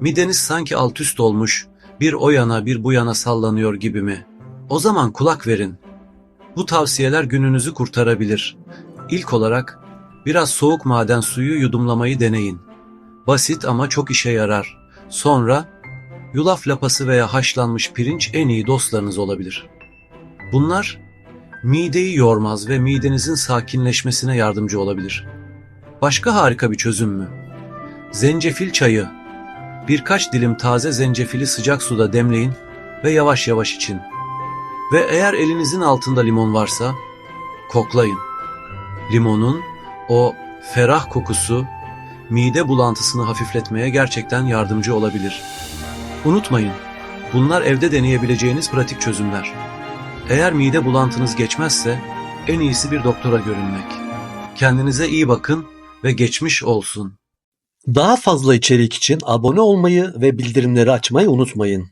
Mideniz sanki alt üst olmuş, bir o yana bir bu yana sallanıyor gibi mi? O zaman kulak verin. Bu tavsiyeler gününüzü kurtarabilir. İlk olarak biraz soğuk maden suyu yudumlamayı deneyin. Basit ama çok işe yarar. Sonra yulaf lapası veya haşlanmış pirinç en iyi dostlarınız olabilir. Bunlar mideyi yormaz ve midenizin sakinleşmesine yardımcı olabilir. Başka harika bir çözüm mü? Zencefil çayı. Birkaç dilim taze zencefili sıcak suda demleyin ve yavaş yavaş için. Ve eğer elinizin altında limon varsa koklayın. Limonun o ferah kokusu mide bulantısını hafifletmeye gerçekten yardımcı olabilir. Unutmayın, bunlar evde deneyebileceğiniz pratik çözümler. Eğer mide bulantınız geçmezse en iyisi bir doktora görünmek. Kendinize iyi bakın ve geçmiş olsun. Daha fazla içerik için abone olmayı ve bildirimleri açmayı unutmayın.